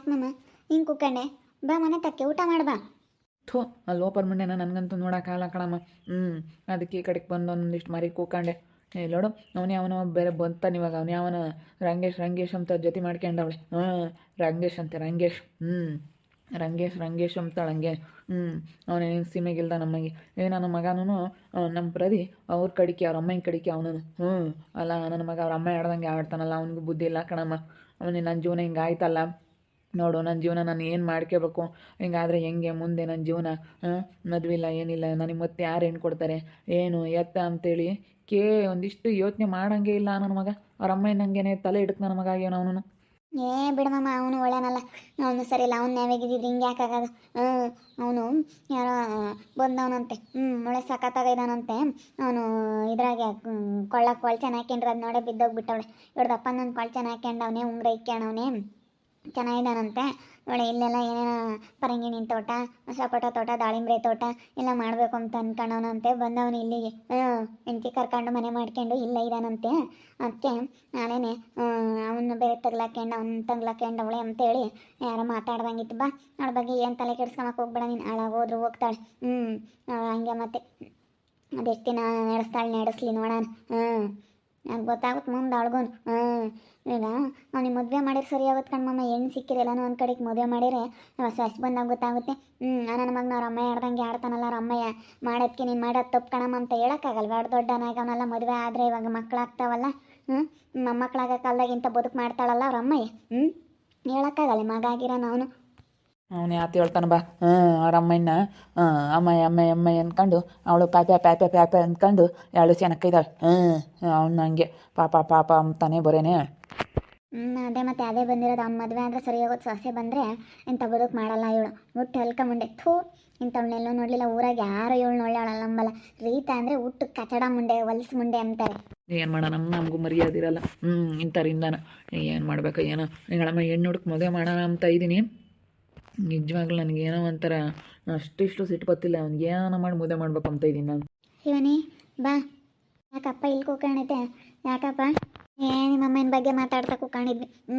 ಯಾಕೆ ಮಾಮ ಹಿಂಗೆ ಕುಕ್ಕಂಡೆ ಬಾ ಮನೆ ತಕ್ಕೆ ಊಟ ಮಾಡ್ಬಾ ಥೋ, ಆ ಲೋಪರ್ ಮುಂಡೆನ ನನಗಂತೂ ನೋಡೋಕ್ಕಾಗಲ್ಲ ಕಣಮ್ಮ ಹ್ಞೂ ಅದಕ್ಕೆ ಈ ಕಡೆಗೆ ಬಂದು ಒಂದಿಷ್ಟು ಮರಿ ಕೂಕಂಡೆ. ಏ, ನೋಡು, ಅವನೇ ಅವನ ಬೇರೆ ಬಂತಾನೆ ಇವಾಗ. ಅವನೇ ಅವನ ರಂಗೇಶ್ ರಂಗೇಶ್ ಅಂತ ಜೊತೆ ಮಾಡ್ಕೊಂಡವಳೆ. ಹಾಂ ರಂಗೇಶ್ ಅಂತೆ, ರಂಗೇಶ್. ಹ್ಞೂ ರಂಗೇಶ್ ರಂಗೇಶ್ ಅಂತ ಹಂಗೆ ಹ್ಞೂ ಅವನೇನು ಸೀಮೆಗಿಲ್ದ ನಮಗೆ ಏ, ನನ್ನ ಮಗನೂ ನಮ್ಮ ಪ್ರದಿ ಅವ್ರ ಕಡಿಕೆ, ಅವ್ರ ಅಮ್ಮನ ಕಡಿಕೆ ಅವನು ಹ್ಞೂ ಅಲ್ಲ, ನನ್ನ ಮಗ ಅವ್ರ ಅಮ್ಮ ಆಡ್ದಂಗೆ ಆಡ್ತಾನಲ್ಲ, ಅವನಿಗೂ ಬುದ್ಧಿ ಇಲ್ಲ ಕಣಮ್ಮ. ಅವನೇ ನನ್ನ ಜೀವನ ಹಿಂಗೆ ಆಯ್ತಲ್ಲ. ನೋಡು ನನ್ನ ಜೀವನ ನಾನು ಏನು ಮಾಡ್ಕೋಬೇಕು? ಹಿಂಗಾದ್ರೆ ಹೆಂಗೆ ಮುಂದೆ ನನ್ನ ಜೀವನ? ಮದುವೆ ಇಲ್ಲ, ಏನಿಲ್ಲ, ನನಗೆ ಮತ್ತೆ ಯಾರು ಹೆಣ್ಣು ಕೊಡ್ತಾರೆ? ಏನು, ಎತ್ತ ಅಂತೇಳಿ ಕೇ ಒಂದಿಷ್ಟು ಯೋಚನೆ ಮಾಡೋಂಗೆ ಇಲ್ಲ ನನ್ನ ಮಗ. ಅವ್ರ ಅಮ್ಮ ನಂಗೇನೆ ತಲೆ ಹಿಡಕ್ ನನ್ನ ಮಗ ಆಗ್ಯಾನ ಅವನು ಏ ಬಿಡಮ್ಮ ಅವನು ಒಳ್ಳೆನಲ್ಲ. ಅವನು ಸರಿ ಇಲ್ಲ, ಅವ್ನು ನ್ಯಾವೇಗಿದ್ದು ಹಿಂಗೆ ಯಾಕಾಗದು ಹ್ಞೂ ಅವನು ಯಾರೋ ಬಂದವನಂತೆ. ಹ್ಞೂ ಒಳ್ಳೆ ಸಖತ್ತಾಗಿದ್ದಾನಂತೆ ಅವನು ಇದ್ರಾಗೆ ಕೊಳ್ಳಕ್ಕೆ ಕೊಳ್ಚೆನ ಹಾಕ್ಯಂಡ್ರೆ ಅದು ನೋಡೇ ಬಿದ್ದೋಗ್ಬಿಟ್ಟವಳೆ. ಇವ್ರದಪ್ಪ ನನ್ನ ಕೊಳ್ಚೆನ ಹಾಕ್ಯಂಡವನೇ ಉಂಗ್ರ ಇಕ್ಕ್ಯಾಣವನೇ ಚೆನ್ನಾಗಿದ್ದಾನಂತೆ. ನೋಡಿ ಇಲ್ಲೆಲ್ಲ ಏನೇನೋ ಪರಂಗಿಣಿನ ತೋಟ ಸಪೋಟ ತೋಟ ದಾಳಿಂಬೆ ತೋಟ ಎಲ್ಲ ಮಾಡಬೇಕು ಅಂತ ಅನ್ಕೊಂಡವನಂತೆ ಬಂದವನು ಇಲ್ಲಿಗೆ ಹೆಂಡತಿ ಕರ್ಕೊಂಡು ಮನೆ ಮಾಡ್ಕೊಂಡು ಇಲ್ಲ ಇದ್ದಾನಂತೆ. ಅದಕ್ಕೆ ನಾನೇನೆ ಅವನು ಬೇರೆ ತಗ್ಲಾಕೊಂಡು ಅವ್ನು ತಗ್ಲಾಕೊಂಡು ಅವಳೆ ಅಂತೇಳಿ ಯಾರೋ ಮಾತಾಡ್ದಂಗಿತ್ತು. ಬಾ, ಅವಳ ಬಗ್ಗೆ ಏನು ತಲೆ ಕೆಡ್ಸ್ಕೊಳಕ್ಕೆ ಹೋಗ್ಬೇಡ, ನೀನು ಹಾಳಾಗೋದ್ರು ಹೋಗ್ತಾಳೆ. ಹ್ಞೂ ಹಂಗೆ ಮತ್ತೆ, ಅದೆಷ್ಟು ದಿನ ನಡೆಸ್ತಾಳೆ, ನಡೆಸ್ಲಿ ನೋಡೋಣ. ಹ್ಞೂ ನಂಗೆ ಗೊತ್ತಾಗುತ್ತೆ ಮುಂದೆ ಅಳ್ಗೊಂದು ಹ್ಞೂ ಈಗ ಅವ್ನಿಗೆ ಮದುವೆ ಮಾಡಿದ್ರೆ ಸರಿ ಆಗುತ್ತೆ ಕಣ್ಮಮ್ಮ ಹೆಣ್ಣು ಸಿಕ್ಕಿರಲ್ಲನೂ ಒಂದು ಕಡೆಗೆ ಮದುವೆ ಮಾಡಿದ್ರೆ ಸ್ವಸ್ ಬಂದಾಗ ಗೊತ್ತಾಗುತ್ತೆ. ಹ್ಞೂ ನನ್ನ ಮಗನ ಅವ್ರ ಅಮ್ಮ ಆಡ್ದಂಗೆ ಆಡ್ತಾನಲ್ಲ ಅವ್ರ ಅಮ್ಮಯ್ಯ ಮಾಡೋದಕ್ಕೆ ನೀನು ಮಾಡೋದು ತಪ್ಪು ಕಣಮ್ಮ ಅಂತ ಹೇಳೋಕ್ಕಾಗಲ್ಲ ಎರಡು ದೊಡ್ಡನಾಗ ಅವನೆಲ್ಲ ಮದುವೆ ಆದರೆ ಇವಾಗ ಮಕ್ಕಳಾಗ್ತಾವಲ್ಲ ಹ್ಞೂ ಮೊಮ್ಮಕ್ಕಳಾಗ ಕಾಲದಾಗಿಂತ ಬದುಕು ಮಾಡ್ತಾಳಲ್ಲ ಅವ್ರ ಅಮ್ಮಯ್ಯ ಹ್ಞೂ ಹೇಳೋಕ್ಕಾಗಲ್ಲ, ಮಗ ಆಗಿರೋ ಅವನು. ಅವನು ಯಾತ ಹೇಳ್ತಾನೆ ಬಾ ಹ್ಞೂ ಅವ್ರ ಅಮ್ಮನ್ನ ಅಮ್ಮಯ್ಯ ಅಮ್ಮಯ್ಯ ಅಮ್ಮಯ್ಯ ಅಂದ್ಕೊಂಡು ಅವಳು ಪ್ಯಾಪ್ಯ ಪ್ಯಾಪ್ಯ ಪ್ಯಾಪ್ಯ ಅಂದ್ಕೊಂಡು ಎರಡು ಸೆನಕ್ಕಿದ್ದಾಳೆ ಹ್ಞೂ ಅವ್ನು ಹಂಗೆ ಪಾಪ ಪಾಪ ಅಂತಾನೆ ಬರೇನೆ. ಹ್ಞೂ ಅದೇ ಮತ್ತೆ ಅದೇ ಬಂದಿರೋದು ಅವ್ನ ಮದುವೆ ಅಂದರೆ ಸರಿ ಹೋಗೋದು ಸೊಸೆ ಬಂದರೆ ಇಂಥ ಬದುಕು ಮಾಡಲ್ಲ ಇವಳು. ಹುಟ್ಟು ಹಲ್ಕ ಮುಂಡೆ ಥೂ ಇಂಥವನ್ನೆಲ್ಲೂ ನೋಡಲಿಲ್ಲ ಊರಾಗ ಯಾರು ಇವಳು ನೋಡ್ಯಾಳಲ್ಲ ನಂಬಲ್ಲ ರೀತಾ ಅಂದರೆ ಹುಟ್ಟು ಕಚಡ ಮುಂಡೆ ಹೊಲ್ಸು ಮುಂಡೆ ಅಂತಾರೆ. ಏನು ಮಾಡೋಣ ನಮಗೂ ಮರ್ಯಾದಿರಲ್ಲ ಹ್ಞೂ ಇಂಥರಿಂದಾನ ಏನು ಮಾಡ್ಬೇಕು ಏನೋ? ಹೆಣ್ಣು ಹುಡುಕ್ ಮದುವೆ ಮಾಡೋಣ ಅಂತ ಇದ್ದೀನಿ ನಿಜವಾಗ್ಲೂ ನನಗೆ ಏನೋ ಒಂಥರ ಅಷ್ಟಿಷ್ಟು ಸಿಟ್ಟು ಗೊತ್ತಿಲ್ಲ ಅವ್ನಿಗೆ ಏನೋ ಮಾಡಿ ಮುದ್ದೆ ಮಾಡ್ಬೇಕು ಅಂತ ಇದ್ದೀನಿ ನಾನು. ಶಿವನಿ, ಬಾ. ಯಾಕಪ್ಪ ಇಲ್ಲಿ ಕೂಕಾಣಿದ್ದೆ ಯಾಕಪ್ಪ? ಏ ನಿಮ್ಮ ಅಮ್ಮನ ಬಗ್ಗೆ ಮಾತಾಡ್ತಾ ಕೂಕಾಣಿದ್ವಿ ಹ್ಞೂ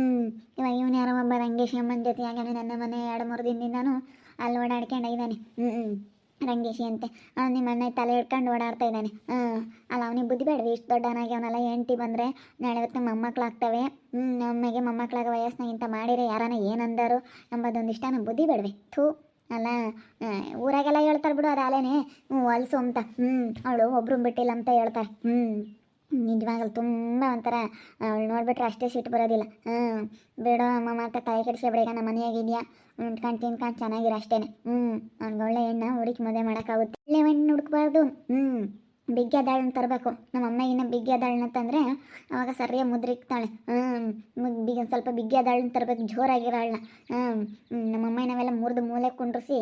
ಇವಾಗ ಇವನು ಯಾರೋ ಒಬ್ಬ ರಂಗೇಶ್ ಅಮ್ಮನ ಜೊತೆ ಯಾಕೆ ನನ್ನ ಮನೆ ಎರಡು ಮೂರು ದಿನದಿಂದನೂ ಅಲ್ಲಿ ಓಡಾಡ್ಕೊಂಡಿದ್ದಾನೆ ಹ್ಞೂ ಹ್ಞೂ ರಂಗೇಶಿ ಅಂತೆ. ನಿಮ್ಮ ಅಣ್ಣ ತಲೆ ಹಿಡ್ಕೊಂಡು ಓಡಾಡ್ತಾ ಇದ್ದಾನೆ. ಹ್ಞೂ ಅಲ್ಲ, ಅವನಿಗೆ ಬುದ್ಧಿ ಬೇಡವಿ. ಇಷ್ಟು ದೊಡ್ಡವನಾಗಿ ಅವನೆಲ್ಲ ಹೆಂಡ್ತಿ ಬಂದರೆ ನಾಳೆ ಹೊತ್ತು ಮೊಮ್ಮಕ್ಕಳಾಗ್ತವೆ ಹ್ಞೂ ಒಮ್ಮೆಗೆ ಮೊಮ್ಮಕ್ಕಳಾಗ ಇಂಥ ಮಾಡಿದ್ರೆ ಯಾರನ್ನ ಏನಂದರು ಎಂಬುದೊಂದಿಷ್ಟ ನಮ್ಮ ಬುದ್ಧಿ ಬೇಡವೆ. ಥೂ, ಅಲ್ಲ ಊರಾಗೆಲ್ಲ ಹೇಳ್ತಾರೆ ಬಿಡು ಅದು ಅಲೇನೆ ಹ್ಞೂ ಹೊಲ್ಸು ಅಂತ. ಹ್ಞೂ ಅವಳು ಒಬ್ರು ಬಿಟ್ಟಿಲ್ಲ ಅಂತ ಹೇಳ್ತಾರೆ ಹ್ಞೂ ನಿಜವಾಗಲು ತುಂಬ ಒಂಥರ ಅವಳು ನೋಡಿಬಿಟ್ರೆ ಅಷ್ಟೇ ಸಿಟ್ಟು ಬರೋದಿಲ್ಲ. ಹ್ಞೂ ಬೇಡ ಅಮ್ಮ ಮತ್ತೆ ತಲೆ ಕೆಡಿಸ್ಕೊಬೇಡ ನಮ್ಮ ಮನೆಯಾಗಿದೆಯಾ ಉಂಟ್ಕೊಂಡು ತಿನ್ಕೊಂಡು ಚೆನ್ನಾಗಿರೋ ಅಷ್ಟೇ ಹ್ಞೂ ಅವ್ನಿಗೆ ಒಳ್ಳೆ ಹೆಣ್ಣ, ಹುಡುಕಿ ಮದುವೆ ಮಾಡೋಕ್ಕಾಗುತ್ತೆ. ಒಳ್ಳೆ ಹೆಣ್ಣು ಹುಡುಕ್ಬಾರ್ದು. ಹ್ಞೂ ಬಿಗ್ಗಿ ಅದಾಳನ್ನ ತರಬೇಕು. ನಮ್ಮ ಅಮ್ಮ ಇನ್ನು ಬಿಗ್ಗೆ ಅದಾಳನ್ನ ತಂದರೆ ಅವಾಗ ಸರಿಯಾಗಿ ಮುದ್ರಿಕ್ತಾಳೆ. ಹ್ಞೂ ಬಿಗ್ ಸ್ವಲ್ಪ ಬಿಗ್ಗೆ ಅದಾಳನ್ನ ತರಬೇಕು ಜೋರಾಗಿರೋಳನ್ನ ಹ್ಞೂ ನಮ್ಮ ಅಮ್ಮ ನಾವೆಲ್ಲ ಮುರಿದು ಮೂಲೆ ಕುಂಡ್ರಿಸಿ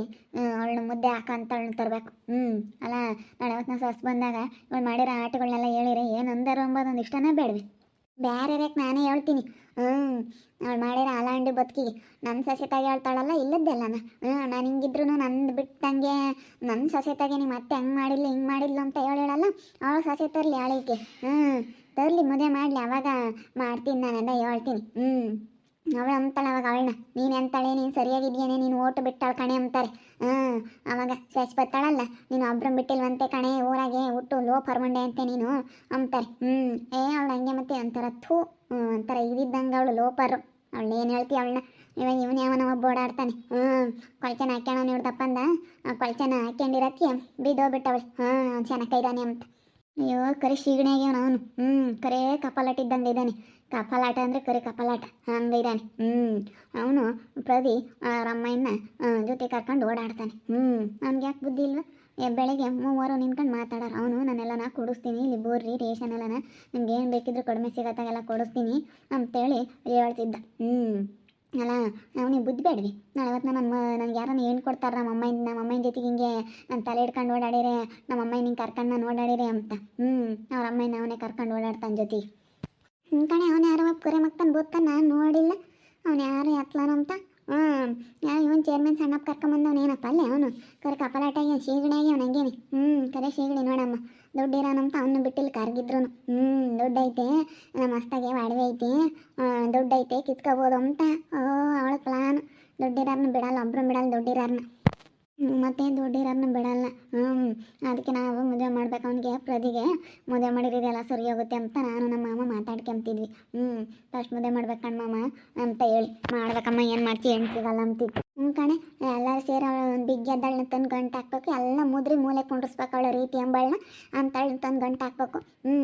ಅವಳನ್ನ ಮುದ್ದೆ ಹಾಕ ಅಂತ ಅವಳನ್ನ ತರಬೇಕು. ಹ್ಞೂ ಅಲ್ಲ ನಾಳೆ ಅವತ್ತು ನಾವು ಸಸ್ ಬಂದಾಗ ಇವಳು ಮಾಡಿರೋ ಆಟಗಳನ್ನೆಲ್ಲ ಹೇಳಿರಿ ಏನು ಅಂದರು ಅಂಬೋದೊಂದು ಇಷ್ಟನೇ ಬೇಡವೆ. ಬೇರೆ ನಾನೇ ಹೇಳ್ತೀನಿ. ಹ್ಞೂ ಅವಳು ಮಾಡಿರೋ ಅಲಾಂಡಿ ಬದುಕಿಗೆ. ನನ್ನ ಸೊಸೆತಾಗಿ ಹೇಳ್ತಾಳಲ್ಲ ಇಲ್ಲದ್ದೆಲ್ಲನ ಹ್ಞೂ ನಾನು ಹಿಂಗಿದ್ರು ನಂದು ಬಿಟ್ಟಂಗೆ ನನ್ನ ಸೊಸೆತಾಗೆ ನಿಮ್ಮ ಅತ್ತೆ ಹೆಂಗೆ ಮಾಡಿಲ್ಲ ಹಿಂಗೆ ಮಾಡಿಲ್ಲ ಅಂತ ಹೇಳಲ್ಲ, ಅವಳು ಸೊಸೆ ತರಲಿ ಅಳಿಕೆ ಹ್ಞೂ ತರಲಿ, ಮದುವೆ ಮಾಡಲಿ, ಅವಾಗ ಮಾಡ್ತೀನಿ ನಾನೆಲ್ಲ ಹೇಳ್ತೀನಿ. ಹ್ಞೂ ಅವಳು ಅಂತಾಳೆ ಅವಾಗ ಅವಳನ್ನ. ನೀನು ಅಂತಾಳೆ ನೀನು ಸರಿಯಾಗಿದೆಯೇನೆ, ನೀನು ಓಟು ಬಿಟ್ಟಾಳ ಕಣೆ ಅಂತಾರೆ. ಹ್ಞೂ ಅವಾಗ ಶಶಿ ಬರ್ತಾಳಲ್ಲ, ನೀನು ಒಬ್ರು ಬಿಟ್ಟಿಲ್ವಂತೆ ಕಣೆ, ಊರಾಗೆ ಹುಟ್ಟು ಲೋ ಪರ್ಮಂಡೆ ಅಂತೆ ನೀನು. ಅಂತಾರೆ ಹ್ಞೂ ಏ ಅವಳು ಹಂಗೆ ಮತ್ತೆ ಅಂತಾರ, ಥೂ ಒಂಥರ ಇದ್ದಂಗೆ ಅವಳು ಲೋಪರು. ಅವಳು ಏನು ಹೇಳ್ತಿ ಅವಳನ್ನ? ಇವಾಗ ಇವನು ಯಾವನ ಒಬ್ಬ ಓಡಾಡ್ತಾನೆ. ಹ್ಞೂ ಕೊಳ್ಚನ ಹಾಕ್ಯಾಣ ನೋಡ್ದಪ್ಪಂದ. ಆ ಕೊಳ್ಚನ ಹಾಕ್ಯಂಡಿರತ್ತಿ ಬಿದ್ದೋಗ್ಬಿಟ್ಟವಳು. ಚೆನ್ನಾಗಿ ಚೆನ್ನಾಗಿದ್ದಾನೆ ಅಂತ. ಅಯ್ಯೋ, ಕರೆ ಶೀಗಣೆಗೆ ಅವನು. ಹ್ಞೂ ಕರೆ ಕಪಾಲಾಟ ಇದ್ದಂಗೆ ಇದ್ದಾನೆ ಕಪಾಲಾಟ ಅಂದರೆ ಕರೆ ಕಪಾಲಾಟ. ಹಂಗೆ ಇದ್ದಾನೆ ಹ್ಞೂ ಅವನು ಪ್ರದಿ ರಮ್ಮಯ್ಯನ ಜೊತೆ ಕರ್ಕೊಂಡು ಓಡಾಡ್ತಾನೆ. ಹ್ಞೂ ಅವ್ನಿಗೆ ಯಾಕೆ ಬುದ್ಧಿ ಇಲ್ವಾ? ಬೆಳಗ್ಗೆ ಮೂವರು ನಿಂತ್ಕೊಂಡು ಮಾತಾಡೋರು. ಅವನು ನಾನೆಲ್ಲ ನಾ ಕೊಡಿಸ್ತೀನಿ. ಇಲ್ಲಿ ಬೋರ್ರಿ, ರೇಷನ್ ಎಲ್ಲನ. ನಿಮ್ಗೆ ಏನು ಬೇಕಿದ್ರು ಕಡಿಮೆ ಸಿಗತ್ತಾಗೆಲ್ಲ ಕೊಡಿಸ್ತೀನಿ ಅಂತೇಳಿ ಹೇಳ್ತಿದ್ದ. ಹ್ಞೂ ಅಲ್ಲ ಅವನಿಗೆ ಬುದ್ಧಿ ಬೇಡ್ವಿ ನಾಳೆ ಅವತ್ತು ನಮ್ಮ ನನಗೆ ಯಾರನ್ನ ಏನು ಕೊಡ್ತಾರೆ ನಮ್ಮ ಅಮ್ಮನ ನಮ್ಮ ಅಮ್ಮನ ಜೊತೆಗೆ ಹಿಂಗೆ ನನ್ನ ತಲೆ ಹಿಡ್ಕೊಂಡು ಓಡಾಡಿರಿ ನಮ್ಮ ಅಮ್ಮನ ನಿಂಗೆ ಕರ್ಕೊಂಡು ನಾನು ಓಡಾಡಿರೆ ಅಂತ. ಹ್ಞೂ ಅವ್ರ ಅಮ್ಮನ ಅವನೇ ಕರ್ಕೊಂಡು ಓಡಾಡ್ತಾನೆ ಜೊತೆ ಹ್ಞೂ ಕಣೆ, ಅವನು ಯಾರೋ ಕರೆ ಮಕ್ತಾನೆ ಗೊತ್ತಾ ನಾನು ನೋಡಿಲ್ಲ. ಅವ್ನು ಯಾರು ಎತ್ಲಾನ ಅಂತ? ಹ್ಞೂ. ಯಾರು ಇವನು ಚೇರ್ಮನ್ ಸಣ್ಣಪ್ಪ ಕರ್ಕೊಂಬಂದವನು ಏನಪ್ಪ? ಅಲ್ಲೇ ಅವನು. ಕರೆ ಕಪಲಾಟಾಗಿ ಶೀಗಣಿಯಾಗಿ ಅವನು ಹಂಗೇನೆ. ಹ್ಞೂ, ಕರೆ ಶೀಗಣಿ ನೋಡಮ್ಮ. ದುಡ್ಡಿರೋನಂತ ಅವನು ಬಿಟ್ಟಿಲ್ಲ ಕರ್ಗಿದ್ರು ಹ್ಞೂ ದೊಡ್ಡ ಐತೆ ನಮ್ಮ ಮಸ್ತಾಗೆ ಒಡವೆ ಐತಿ. ದೊಡ್ಡ ಐತೆ ಕಿತ್ಕೋಬೋದು ಅಂತ. ಓ, ಅವಳ ಪ್ಲಾನ್ ದುಡ್ಡಿರಾರನ್ನ ಬಿಡಲ್ಲ, ಒಬ್ರು ಬಿಡಲ್ಲ ದೊಡ್ಡಿರಾರನ್ನ ಮತ್ತೆ ದೊಡ್ಡಿರಾರನ್ನ ಬಿಡಲ್ಲ. ಹ್ಞೂ ಅದಕ್ಕೆ ನಾವು ಮದುವೆ ಮಾಡ್ಬೇಕು ಅವನಿಗೆ ಪ್ರದಿಗೆ ಮದುವೆ ಮಾಡಿರೋದೆಲ್ಲ ಸರಿ ಹೋಗುತ್ತೆ ಅಂತ ನಾನು ನಮ್ಮ ಮಾಮ ಮಾತಾಡ್ಕೊಂತಿದ್ವಿ ಹ್ಞೂ ಫಸ್ಟ್ ಮದುವೆ ಮಾಡ್ಬೇಕು ಮಾಮ ಅಂತ ಹೇಳಿ. ಮಾಡ್ಬೇಕಮ್ಮ, ಏನು ಮಾಡ್ತೀವಿ ಹೆಣ್ಣು ಸಿಗಲ್ಲ ಅಂತಿತ್ತು ಹ್ಞೂ ಕಣೆ, ಎಲ್ಲರೂ ಸೇರಿ ಅವಳು ಒಂದು ಬಿಗ್ ಎದ್ದಳನ್ನ ತಂದು ಗಂಟು ಹಾಕ್ಬೇಕು. ಎಲ್ಲ ಮುದ್ರಿ ಮೂಲೆ ಕುಂಡ್ರಿಸ್ಬೇಕು ಅವಳ ರೀತಿ ಎಂಬಳನ್ನ ಅಂತಳನ್ನ ತಂದು ಗಂಟು ಹಾಕ್ಬೇಕು. ಹ್ಞೂ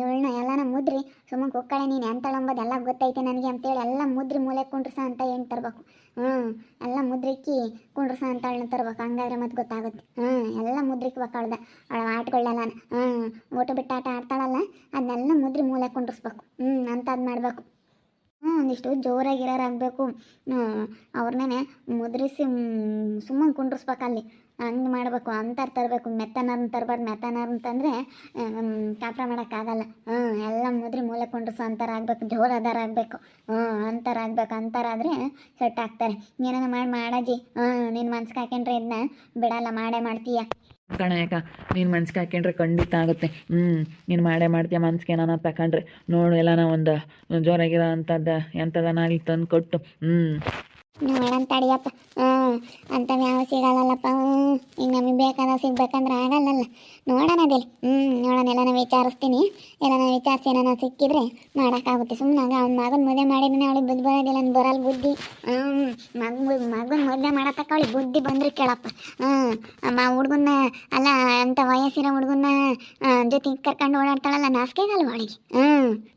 ಇವಳನ್ನ ಎಲ್ಲನ ಮುದ್ರಿ. ಸುಮ್ಮನೆ ಕುಕ್ಕಳೆ ನೀನು ಎಂತಳು ಅಂಬೋದು ಎಲ್ಲ ಗೊತ್ತೈತೆ ನನಗೆ ಅಂತೇಳಿ ಎಲ್ಲ ಮುದ್ರಿ ಮೂಲೆ ಕುಂಡ್ರಸ ಅಂತ ಏನು ತರಬೇಕು. ಹ್ಞೂ ಎಲ್ಲ ಮುದ್ರಿಕ್ಕಿ ಕುಂಡ್ರಸ ಅಂತ ಅಳ್ನ ತರ್ಬೇಕು. ಹಂಗಾದ್ರೆ ಮತ್ತೆ ಗೊತ್ತಾಗುತ್ತೆ. ಹ್ಞೂ ಎಲ್ಲ ಮುದ್ರಿಕ್ಬೇಕು ಅವಳ್ದ ಅವಳ ಆಟಗಳನ್ನೆಲ್ಲ ಹ್ಞೂ ಓಟು ಬಿಟ್ಟು ಆಟ ಆಡ್ತಾಳಲ್ಲ ಅದನ್ನೆಲ್ಲ ಮುದ್ರಿ ಮೂಲೆ ಕುಂಡ್ರಿಸ್ಬೇಕು. ಹ್ಞೂ ಅಂಥದ್ದು ಮಾಡಬೇಕು. ಹ್ಞೂ ಒಂದಿಷ್ಟು ಜೋರಾಗಿರೋರಾಗಬೇಕು ಅವ್ರನ್ನೇ ಮುದ್ರಿಸಿ ಸುಮ್ಮನೆ ಕುಂಡ್ರಿಸ್ಬೇಕು ಅಲ್ಲಿ. ಹಂಗೆ ಮಾಡಬೇಕು, ಅಂತಾರು ತರಬೇಕು ಮೆತ್ತನಾರನ್ನ ತರಬಾರ್ದು ಮೆತ್ತನಾರು ಅಂತಂದರೆ ಕಾಪ್ರ ಮಾಡೋಕ್ಕಾಗಲ್ಲ ಹ್ಞೂ ಎಲ್ಲ ಮುದ್ರಿ ಮೂಲೆ ಕುಂಡ್ರಿಸೋ ಆಗಬೇಕು ಆಗ್ಬೇಕು ಜೋರದಾರ ಆಗಬೇಕು. ಹ್ಞೂ ಅಂತಾರ ಆಗ್ಬೇಕು ಅಂತಾರಾದರೆ ಸೆಟ್ ಆಗ್ತಾರೆ. ಏನಾನ ಮಾಡಿ ಮಾಡಜ್ಜಿ ಹ್ಞೂ ನಿನ್ನ ಮನ್ಸಿಗೆ ಹಾಕೊಂಡ್ರೆ ಇದನ್ನ ಬಿಡಲ್ಲ, ಮಾಡೇ ಮಾಡ್ತೀಯ? ಕಣ ಯಾಕ ನೀನು ಮನ್ಸಿಗೆ ಹಾಕೊಂಡ್ರೆ ಖಂಡಿತ ಆಗುತ್ತೆ. ಹ್ಞೂ ನೀನು ಮಾಡೇ ಮಾಡ್ತೀಯ ಮನ್ಸಿಗೆ ಏನಾನ ತಕೊಂಡ್ರೆ. ನೋಡು, ಎಲ್ಲನ ಒಂದು ಜೋರಾಗಿರೋ ಅಂಥದ್ದು ಎಂಥದನ್ನಾಗಲಿ ತಂದು ಕೊಟ್ಟು ಹ್ಞೂ ನೋಡೋಣ ತಡಿಯಪ್ಪ ಹ್ಞೂ ಯಾವ ಸಿಗಲ್ಲಲ್ಲಪ್ಪ. ಈಗ ನಮಗೆ ಬೇಕಾದ ಸಿಗ್ಬೇಕಂದ್ರೆ ಆಗಲ್ಲಲ್ಲ. ನೋಡೋಣ ಅದೇ ಹ್ಞೂ ನೋಡೋಣ, ಎಲ್ಲನ ವಿಚಾರಿಸ್ತೀನಿ. ಎಲ್ಲನ ವಿಚಾರಿಸಿ ಏನಾನ ಸಿಕ್ಕಿದ್ರೆ ಮಾಡೋಕ್ಕಾಗುತ್ತೆ. ಸುಮ್ಮನೆ ಅವ್ನ ಮಗನ ಮದುವೆ ಮಾಡಿದ್ರೆ ಅವಳಿಗೆ ಬುದ್ಧಿ ಬರೋದಿಲ್ಲ ಅಂತ ಬರಲ್ಲ ಬುದ್ಧಿ. ಹ್ಞೂ ಮಗ ಮಗನ ಮದುವೆ ಮಾಡತಕ್ಕ ಅವಳಿಗೆ ಬುದ್ಧಿ ಬಂದ್ರೆ ಕೇಳಪ್ಪ. ಹ್ಞೂ ಅಮ್ಮ ಹುಡುಗನ್ನ, ಅಲ್ಲ, ಅಂತ ವಯಸ್ಸಿರೋ ಹುಡುಗನ್ನ ಜೊತೆಗೆ ಕರ್ಕೊಂಡು ಓಡಾಡ್ತಾಳಲ್ಲ ನಾಸ್ಕೆಗಲ್ವ ಅವಳಿಗೆ? ಹ್ಞೂ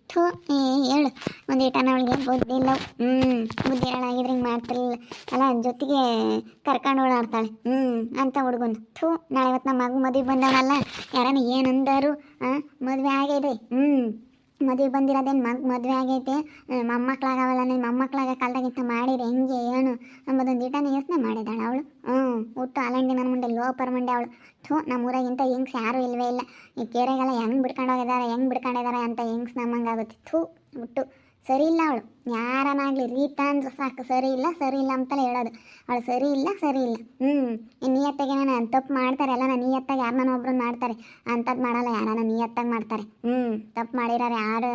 ಥೂ ಏ ಹೇಳು. ಒಂದು ಈಟನ ಅವಳಿಗೆ ಬುದ್ಧಿ ಇಲ್ಲ. ಹ್ಞೂ ಬುದ್ಧಿ ಹೇಳಾಗಿದ್ರೆ ಹಿಂಗೆ ಮಾಡ್ತಿರ್ಲಿಲ್ಲ ಅಲ್ಲ ಜೊತೆಗೆ ಕರ್ಕೊಂಡು ಓಡಾಡ್ತಾಳೆ. ಹ್ಞೂ ಅಂತ ಹುಡುಗನ್. ಥೂ ನಾಳೆ ಇವತ್ತು ನಮ್ಮ ಮಗು ಮದುವೆ ಬಂದವನಲ್ಲ. ಯಾರನ್ನ ಏನಂದರು ಹಾಂ ಮದುವೆ ಆಗೈತೆ ಹ್ಞೂ ಮದುವೆ ಬಂದಿರೋದೇನು ಮಗ್ ಮದುವೆ ಆಗೈತೆ. ಮೊಮ್ಮಕ್ಳಾಗವಲ್ಲ, ನೀನು ಮೊಮ್ಮಕ್ಳಾಗ ಕಾಲದಾಗಿಂತ ಮಾಡಿದ್ರೆ ಹೆಂಗೆ ಏನು? ಅಂಬೋದೊಂದು ಈಟನ ಯೋಚನೆ ಮಾಡಿದಾಳೆ ಅವಳು. ಹ್ಞೂ, ಹುಟ್ಟು ಅಲಂಡಿ ನನ್ನ ಮುಂದೆ, ಲೋಪರ್ ಮಂಡೆ ಅವಳು. ಥೂ ನಮ್ಮ ಊರಾಗಿಂತ ಹೆಂಗ್ಸ್ ಯಾರೂ ಇಲ್ವೇ ಇಲ್ಲ. ಈ ಕೆರೆಗೆಲ್ಲ ಹೆಂಗೆ ಬಿಡ್ಕೊಂಡು ಹೋಗಿದ್ದಾರೆ ಹೆಂಗೆ ಬಿಡ್ಕೊಂಡಿದ್ದಾರೆ ಅಂತ ಹೆಂಗ್ಸ್ ನಮ್ಮಂಗಾಗುತ್ತೆ. ಥೂ, ಹುಟ್ಟು. ಸರಿ ಇಲ್ಲ ಅವಳು. ಯಾರನ್ನಾಗಲಿ ರೀತಾ ಅಂದ್ರೆ ಸಾಕು, ಸರಿ ಇಲ್ಲ ಸರಿ ಇಲ್ಲ ಅಂತಲೇ ಹೇಳೋದು. ಅವಳು ಸರಿ ಇಲ್ಲ ಸರಿ ಇಲ್ಲ. ಹ್ಞೂ ನಿಯತ್ತಾಗೆ ನಾನು ತಪ್ಪು ಮಾಡ್ತಾರೆ, ಎಲ್ಲ ನಾನು ನಿಯತ್ತಾಗಿ ಯಾರನ್ನ ಒಬ್ರನ್ನ ಮಾಡ್ತಾರೆ? ಅಂಥದ್ದು ಮಾಡಲ್ಲ ಯಾರನ್ನ ನಿಯತ್ತಾಗಿ ಮಾಡ್ತಾರೆ. ಹ್ಞೂ ತಪ್ಪು ಮಾಡಿರೋರು ಯಾರು?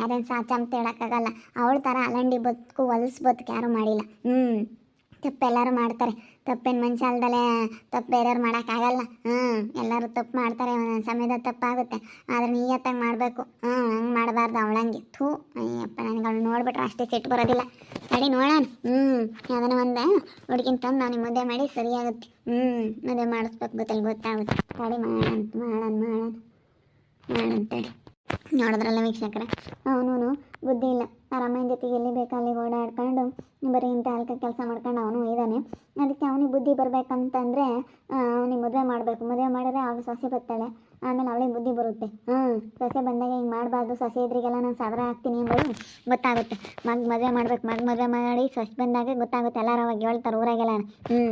ಯಾರೇನು ಸಾಚ ಅಂತ ಹೇಳೋಕ್ಕಾಗಲ್ಲ. ಅವಳ ಥರ ಅಲಂಡಿ ಬದುಕು, ಹೊಲಸು ಬದುಕು ಯಾರೂ ಮಾಡಿಲ್ಲ. ಹ್ಞೂ ತಪ್ಪೆಲ್ಲರೂ ಮಾಡ್ತಾರೆ. ತಪ್ಪೇನು ಮನುಷ್ಯ ಅಲ್ದಲೆ ತಪ್ಪು ಬೇರೆಯವ್ರು ಮಾಡೋಕ್ಕಾಗಲ್ಲ. ಹ್ಞೂ ಎಲ್ಲರೂ ತಪ್ಪು ಮಾಡ್ತಾರೆ. ಒಂದೊಂದು ಸಮಯದ ತಪ್ಪಾಗುತ್ತೆ. ಆದರೆ ನೀಯತ್ತಾಗಿ ಮಾಡಬೇಕು. ಹ್ಞೂ ಹಂಗೆ ಮಾಡಬಾರ್ದು ಅವಳಂಗೆ. ಥೂ, ಅಯ್ಯಪ್ಪ, ನನಗೆ ಅವಳು ನೋಡ್ಬಿಟ್ರೆ ಅಷ್ಟೇ ಸಿಟ್ಟು ಬರೋದಿಲ್ಲ. ಅಡಿ ನೋಡೋಣ. ಹ್ಞೂ ಅದನ್ನು ಒಂದು ಹುಡುಗಿನ ತಂದು ನಾನು ಮದುವೆ ಮಾಡಿ ಸರಿಯಾಗುತ್ತೆ. ಹ್ಞೂ ಮದುವೆ ಮಾಡಿಸ್ಬೇಕು ಗೊತ್ತಲ್ಲಿ ಗೊತ್ತಾಗುತ್ತೆ. ಅಡಿ ಮಾಡೋಣ ಮಾಡೋಣ ಮಾಡೋಣ. ಮಾಡಂತೇಳಿ ನೋಡಿದ್ರಲ್ಲ ವೀಕ್ಷಕರ. ಅವನು ಬುದ್ಧಿ ಇಲ್ಲ. ಅಮ್ಮನ ಜೊತೆಗೆ ಎಲ್ಲಿ ಬೇಕು ಅಲ್ಲಿಗೆ ಓಡಾಡ್ಕೊಂಡು ಬರೀ ಇಂಥ ಅಲ್ಕ ಕೆಲಸ ಮಾಡ್ಕೊಂಡು ಅವನು ಇದ್ದಾನೆ. ಅದಕ್ಕೆ ಅವನಿಗೆ ಬುದ್ಧಿ ಬರಬೇಕಂತಂದರೆ ಅವನಿಗೆ ಮದುವೆ ಮಾಡಬೇಕು. ಮದುವೆ ಮಾಡಿದ್ರೆ ಅವಳು ಸೊಸೆ ಬರ್ತಾಳೆ. ಆಮೇಲೆ ಅವಳಿಗೆ ಬುದ್ಧಿ ಬರುತ್ತೆ. ಹ್ಞೂ, ಸೊಸೆ ಬಂದಾಗ ಹಿಂಗೆ ಮಾಡಬಾರ್ದು. ಸೊಸೆ ಇದ್ರಿಗೆಲ್ಲ ನಾನು ಸಾವಿರ ಹಾಕ್ತೀನಿ ಎಂಬುದು ಗೊತ್ತಾಗುತ್ತೆ. ಮಗ ಮದುವೆ ಮಾಡ್ಬೇಕು. ಮಗ ಮದುವೆ ಮಾಡಿ ಸೊಸೆ ಬಂದಾಗ ಗೊತ್ತಾಗುತ್ತೆ. ಎಲ್ಲರೂ ಅವಾಗ ಹೇಳ್ತಾರೆ ಊರಾಗೆಲ್ಲ. ಹ್ಞೂ,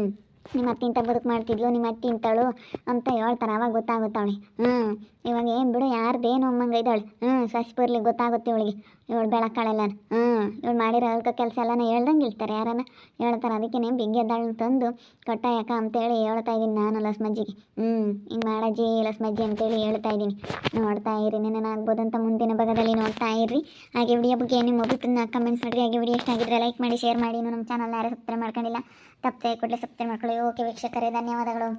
ನಿಮ್ಮ ಅತ್ತೆ ಇಂಥ ಬದುಕು ಮಾಡ್ತಿದ್ಲು, ನಿಮ್ಮ ಅತ್ತೆ ಇಂಥಳು ಅಂತ ಹೇಳ್ತಾರೆ. ಅವಾಗ ಗೊತ್ತಾಗುತ್ತೆ ಅವಳಿಗೆ. ಹ್ಞೂ, ಇವಾಗ ಏನು ಬಿಡು ಯಾರ್ದೇನು ಅಮ್ಮಂಗೆ ಇದ್ದಾಳೆ. ಹ್ಞೂ, ಸಸಿ ಬರ್ಲಿ ಗೊತ್ತಾಗುತ್ತೆ ಇವಳಿಗೆ ಇವಳು ಬೆಳಕಾಳೆಲ್ಲ ಹ್ಞೂ ಇವಳು ಮಾಡಿರೋ ಅಲ್ಕ ಕೆಲಸ ಎಲ್ಲನ ಹೇಳ್ದಂಗೆ ಇರ್ತಾರೆ ಯಾರನ್ನ ಹೇಳ್ತಾರೆ, ಅದಕ್ಕೆ ಬಿಗ್ಗೆದ್ದಾಳನ್ನ ತಂದು ಕಟ್ಟಾಯಕ ಯಾಕ ಅಂತೇಳಿ ಹೇಳ್ತಾ ಇದ್ದೀನಿ ನಾನು ಲಸ್ಮಜ್ಜಿಗೆ. ಹ್ಞೂ ಹಿಂಗೆ ಮಾಡಜ್ಜಿ ಲಸ್ಮಜ್ಜಿ ಅಂತೇಳಿ ಹೇಳ್ತಾ ಇದ್ದೀನಿ ನೋಡ್ತಾ ಇರಿ, ನಿನ್ನ ಆಗ್ಬೋದು ಅಂತ ಮುಂದಿನ ಭಾಗದಲ್ಲಿ ನೋಡ್ತಾ ಇರ್ರಿ. ಹಾಗೆ ವಿಡಿಯೋ ಬಗ್ಗೆ ನಿಮ್ಮ ಅಭಿಪ್ರಾಯ ಕಮೆಂಟ್ ಮಾಡಿರಿ. ಹಾಗೆ ವಿಡಿಯೋ ಇಷ್ಟ ಆಗಿದ್ರೆ ಲೈಕ್ ಮಾಡಿ ಶೇರ್ ಮಾಡಿ. ನಮ್ಮ ಚಾನಲ್ ಯಾರು ಸಬ್ಸ್ಕ್ರೈಬ್ ಮಾಡ್ಕೊಂಡಿಲ್ಲ, ತಪ್ಪದೆ ಕೊಡಲಿ ಸಬ್ಸ್ಕ್ರೈಬ್ ಮಾಡ್ಕೊಳ್ಳಿ. ಓಕೆ ವೀಕ್ಷಕರೇ, ಧನ್ಯವಾದಗಳು.